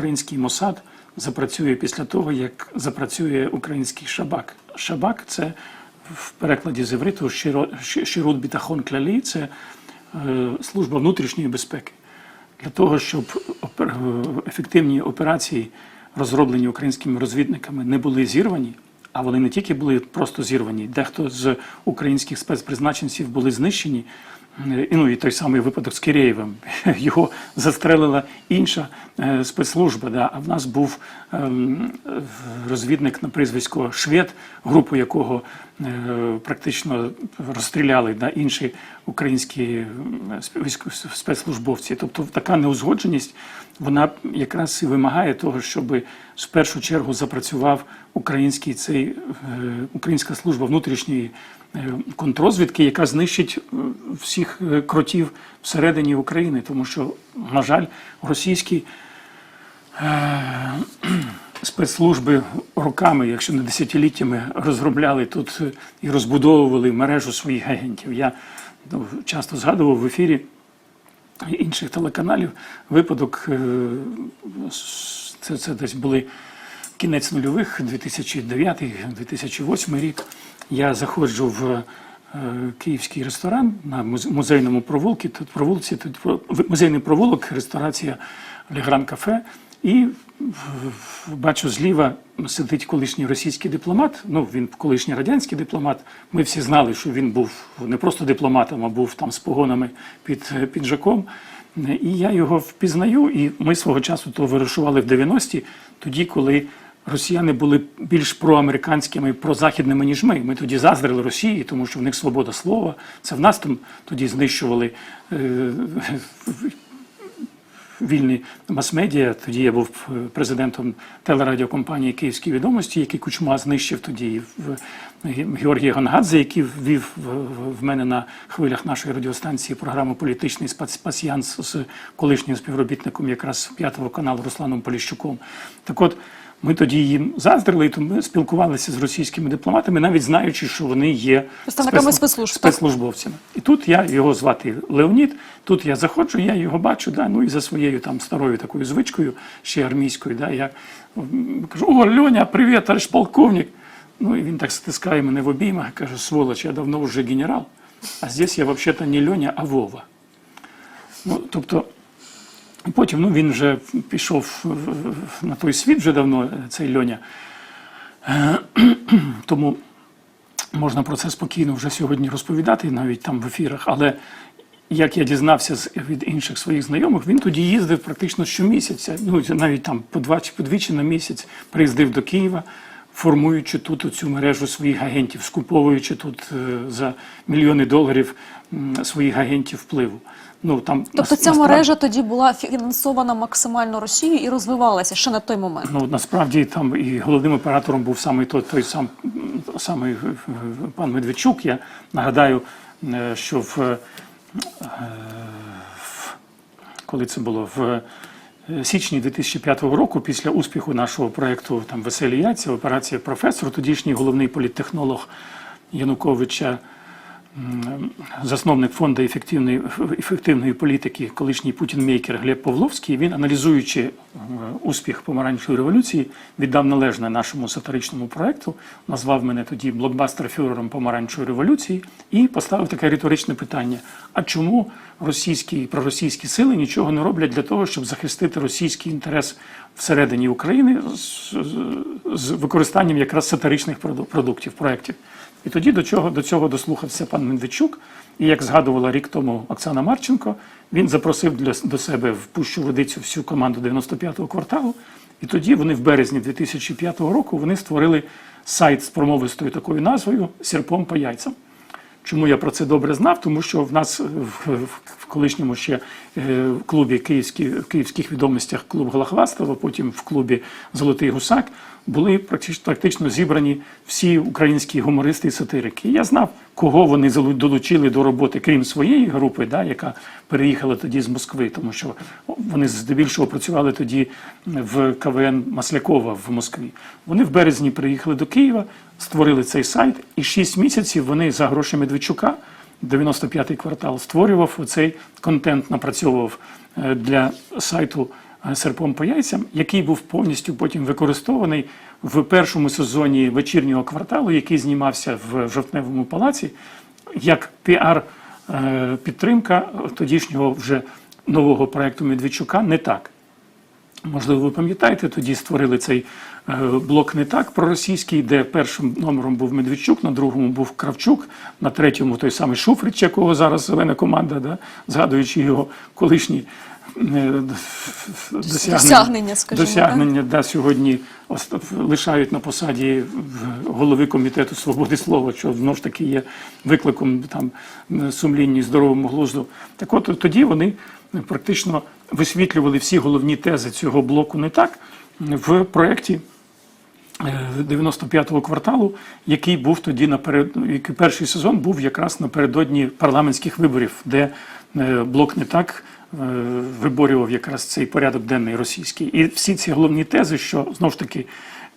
український Мосад запрацює після того, як запрацює український Шабак. Шабак це в перекладі з івриту «Широ- Ширут Бітахон Клялі, це е, служба внутрішньої безпеки. Для того, щоб е, ефективні операції, розроблені українськими розвідниками, не були зірвані, а вони не тільки були просто зірвані, дехто з українських спецпризначенців були знищені. Е, І, ну, і той самий випадок з Кирєєвим. Його застрелила інша е, спецслужба. Да? А в нас був ем, е, розвідник на прізвисько Швед, групу якого е, практично розстріляли да? інші українські спецслужбовці. Тобто така неузгодженість вона якраз і вимагає того, щоб в першу чергу запрацював український цей е, українська служба внутрішньої е, контррозвідки, яка знищить е, всіх е, кротів всередині України, тому що, на жаль, російські спецслужби роками, якщо не десятиліттями, розробляли тут і розбудовували мережу своїх агентів. Я ну, часто згадував в ефірі інших телеканалів випадок. Це, це десь були кінець нульових, 2009-2008 рік. Я заходжу в е, київський ресторан на музейному провулку. Тут провулці, тут музейний провулок, ресторація Легран Кафе. І бачу зліва сидить колишній російський дипломат. Ну він колишній радянський дипломат. Ми всі знали, що він був не просто дипломатом, а був там з погонами під е, піджаком. І я його впізнаю, і ми свого часу то вирішували в 90-ті, тоді, коли росіяни були більш проамериканськими, прозахідними, ніж ми. Ми тоді заздрили Росії, тому що в них свобода слова. Це в нас там тоді знищували е, вільні мас-медіа. Тоді я був е, президентом телерадіокомпанії Київські відомості, який Кучма знищив тоді в Георгій Гонгадзе, який ввів в, мене на хвилях нашої радіостанції програму Політичний спас- з колишнім співробітником якраз п'ятого каналу Русланом Поліщуком. Так от. Ми тоді їм заздрили, і тому ми спілкувалися з російськими дипломатами, навіть знаючи, що вони є Представниками спецслужб, спецслужбовцями. І тут я його звати Леонід. Тут я заходжу, я його бачу, да, ну і за своєю там старою такою звичкою, ще армійською, да, я кажу: О, Льоня, привіт, товариш полковник. Ну і він так стискає мене в обіймах і каже: сволоч, я давно вже генерал, а здесь я взагалі не Льоня, а Вова. Ну, тобто, потім ну, він вже пішов на той світ вже давно, цей Льоня. Тому можна про це спокійно вже сьогодні розповідати, навіть там в ефірах. Але як я дізнався від інших своїх знайомих, він тоді їздив практично щомісяця, ну навіть там по два чи по двічі на місяць приїздив до Києва, формуючи тут цю мережу своїх агентів, скуповуючи тут е, за мільйони доларів своїх агентів впливу. Ну там Тобто нас- ця насправді- мережа тоді була фінансована максимально Росією і розвивалася ще на той момент. Ну насправді там і головним оператором був саме той, той сам самий е, пан Медведчук. Я нагадаю, е, що в, в коли це було в січні 2005 року, після успіху нашого проєкту там Веселі яйця, операція професор, тодішній головний політтехнолог Януковича. Засновник фонду ефективної, ефективної політики, колишній Путін-мейкер Глеб Павловський, він, аналізуючи е, успіх помаранчевої революції, віддав належне нашому сатиричному проекту, назвав мене тоді блокбастер-фюрером помаранчевої революції і поставив таке риторичне питання: а чому російські проросійські сили нічого не роблять для того, щоб захистити російський інтерес всередині України з, з- використанням якраз сатиричних проду- продуктів, проєктів? І тоді до чого до цього дослухався пан Медведчук. І як згадувала рік тому Оксана Марченко, він запросив для, до себе в пущу водицю всю команду 95-го кварталу. І тоді вони в березні 2005 року вони створили сайт з промовистою такою назвою Сірпом по яйцям. Чому я про це добре знав? Тому що в нас в, колишньому ще е, клубі Київські, в київських відомостях клуб Голохвастова, потім в клубі Золотий Гусак були практично, практично зібрані всі українські гумористи і сатирики. І я знав, кого вони долучили до роботи, крім своєї групи, да, яка переїхала тоді з Москви, тому що вони здебільшого працювали тоді в КВН Маслякова в Москві. Вони в березні приїхали до Києва, створили цей сайт, і шість місяців вони за гроші Медведчука, 95-й квартал, створював оцей контент, напрацьовував е, для сайту е, серпом по яйцям, який був повністю потім використований в першому сезоні вечірнього кварталу, який знімався в жовтневому палаці, як піар е, тодішнього вже нового проекту Медведчука не так. Можливо, ви пам'ятаєте, тоді створили цей блок не так проросійський, де першим номером був Медведчук, на другому був Кравчук, на третьому той самий Шуфрич, якого зараз зелена команда, да, згадуючи його колишні е, досягнення, Досягнення, скажімо, досягнення да, сьогодні лишають на посаді голови комітету свободи слова, що знову ж таки є викликом там сумлінні здоровому глузду. Так от тоді вони практично висвітлювали всі головні тези цього блоку не так в проєкті е, 95-го кварталу, який був тоді наперед, який перший сезон був якраз напередодні парламентських виборів, де е, блок не так е, виборював якраз цей порядок денний російський. І всі ці головні тези, що знову ж таки.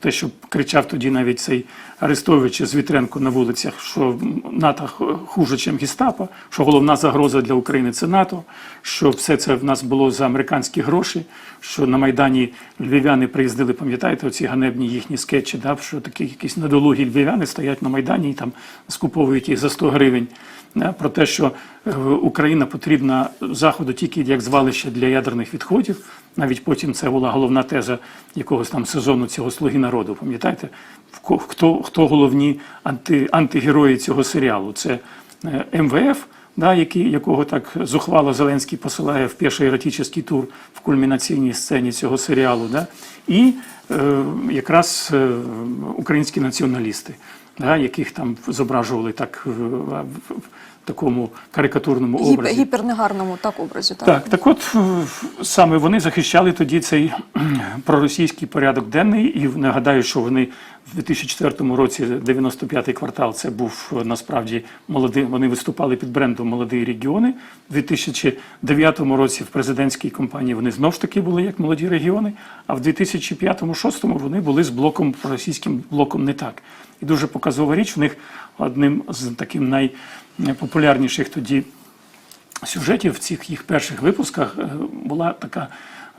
Те, що кричав тоді навіть цей Арестович з Вітренко на вулицях, що НАТО хуже, ніж гестапо, що головна загроза для України це НАТО, що все це в нас було за американські гроші, що на Майдані львів'яни приїздили, пам'ятаєте, оці ганебні їхні скетчі, да, що такі якісь недолугі львів'яни стоять на Майдані і там скуповують їх за 100 гривень. Да, про те, що е, Україна потрібна Заходу тільки як звалище для ядерних відходів. Навіть потім це була головна теза якогось там сезону цього слуги народу. Пам'ятаєте, хто, хто головні анти, антигерої цього серіалу? Це е, МВФ, да, який, якого так зухвало Зеленський посилає в перший еротичний тур в кульмінаційній сцені цього серіалу. Да, і е, якраз е, українські націоналісти, да, яких там зображували так в такому карикатурному Гіп, образі. гіпернегарному так образі. Так. Так, так от саме вони захищали тоді цей проросійський порядок денний, і нагадаю, що вони в 2004 році, 95-й квартал, це був е, насправді молодий. Вони виступали під брендом Молоді регіони. В 2009 році в президентській кампанії вони знов ж таки були як молоді регіони. А в 2005-2006 вони були з блоком російським блоком не так. І дуже показова річ. В них одним з таким найпопулярніших тоді сюжетів в цих їх перших випусках е, була така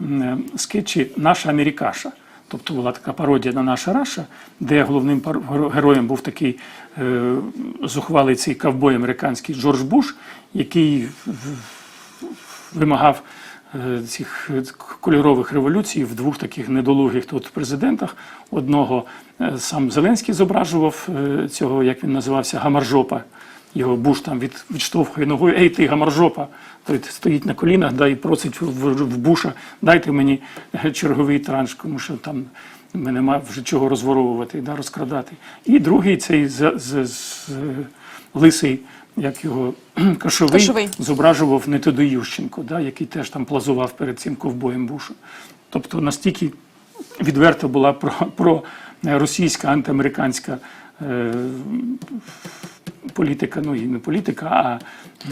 е, скетчі Наша Америкаша. Тобто була така пародія на наша Раша, де головним героєм був такий е, зухвалий цей ковбой американський Джордж Буш, який вимагав е, цих е, кольорових революцій в двох таких недолугих тут президентах. Одного е, сам Зеленський зображував е, цього, як він називався, гамаржопа. Його Буш там від, відштовхує ногою, ей ти гамаржопа. Той стоїть на колінах да, і просить в, в, Буша, дайте мені е, черговий транш, тому що там нема вже чого розворовувати, да, розкрадати. І другий цей з, з, з, е, лисий, як його кошовий, Кошовий. зображував не Ющенко, да, який теж там плазував перед цим ковбоєм Бушу. Тобто настільки відверто була про, про російська антиамериканська е, політика, ну і не політика, а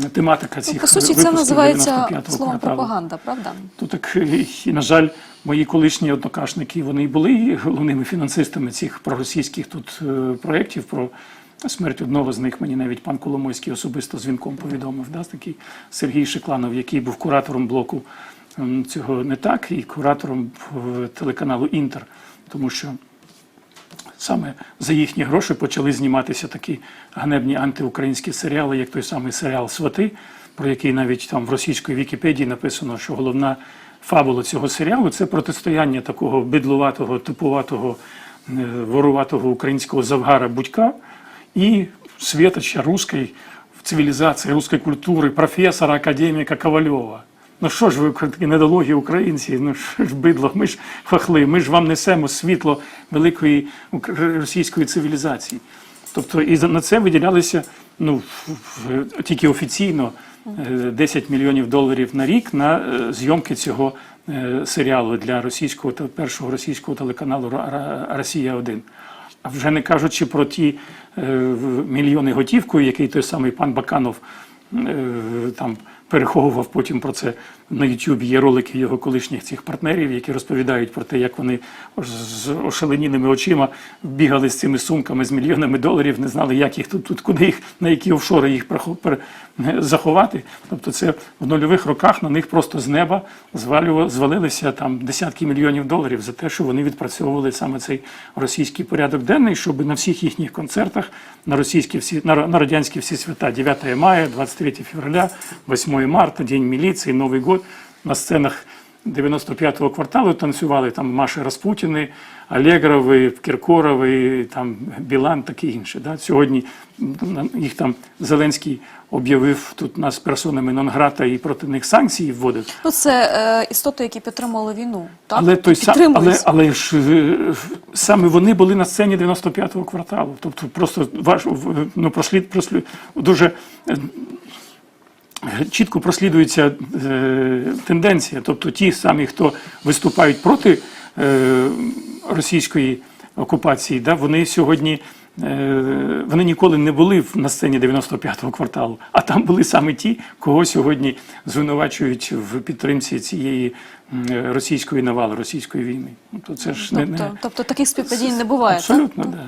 тематика цих Ну, по суті, це називається 95-го словом пропаганда, правда? То так, і, на жаль, мої колишні однокашники вони були головними фінансистами цих проросійських тут е, проєктів. Про смерть одного з них мені навіть пан Коломойський особисто дзвінком повідомив. Да, такий Сергій Шикланов, який був куратором блоку цього не так, і куратором е, телеканалу Інтер, тому що саме за їхні гроші почали зніматися такі ганебні антиукраїнські серіали, як той самий серіал Свати, про який навіть там в російській Вікіпедії написано, що головна фабула цього серіалу це протистояння такого бидлуватого, типуватого, е, воруватого українського завгара Будька і світоча руської цивілізації, руської культури, професора, академіка Ковальова. Ну що ж ви такі недолугі українці? Ну що ж бидло, ми ж хахли, ми ж вам несемо світло великої російської цивілізації. Тобто і на це виділялися ну, тільки офіційно е, 10 мільйонів доларів на рік на е, зйомки цього е, серіалу для російського першого російського телеканалу Росія 1 А вже не кажучи про ті е, мільйони готівкою, який той самий пан Баканов е, там переховував потім про це на YouTube є ролики його колишніх цих партнерів, які розповідають про те, як вони з ошаленілими очима бігали з цими сумками з мільйонами доларів, не знали, як їх тут, тут куди їх, на які офшори їх заховати. Тобто, це в нульових роках на них просто з неба звалилися там десятки мільйонів доларів за те, що вони відпрацьовували саме цей російський порядок денний, щоб на всіх їхніх концертах на російські всі на радянські всі свята 9 мая, 23 февраля, 8 марта, День міліції, Новий год на сценах 95-го кварталу танцювали там Маші Распутіни, Алегрови, Кіркорови, там Білан, таке інше. Да? Сьогодні їх там Зеленський об'явив тут нас персонами нон-грата і проти них санкції вводив. Ну, це е, істоти, які підтримували війну. Так? Але той сам, але, але ж е, саме вони були на сцені 95-го кварталу. Тобто просто ваш ну, прослід, прослід дуже е, чітко прослідується е, тенденція. Тобто ті самі, хто виступають проти е, російської окупації, да, вони сьогодні. е, Вони ніколи не були на сцені 95-го кварталу, а там були саме ті, кого сьогодні звинувачують в підтримці цієї російської навали, російської війни. Ну, то це ж не, Тобто, не тобто таких співпадінь не буває. так? абсолютно да.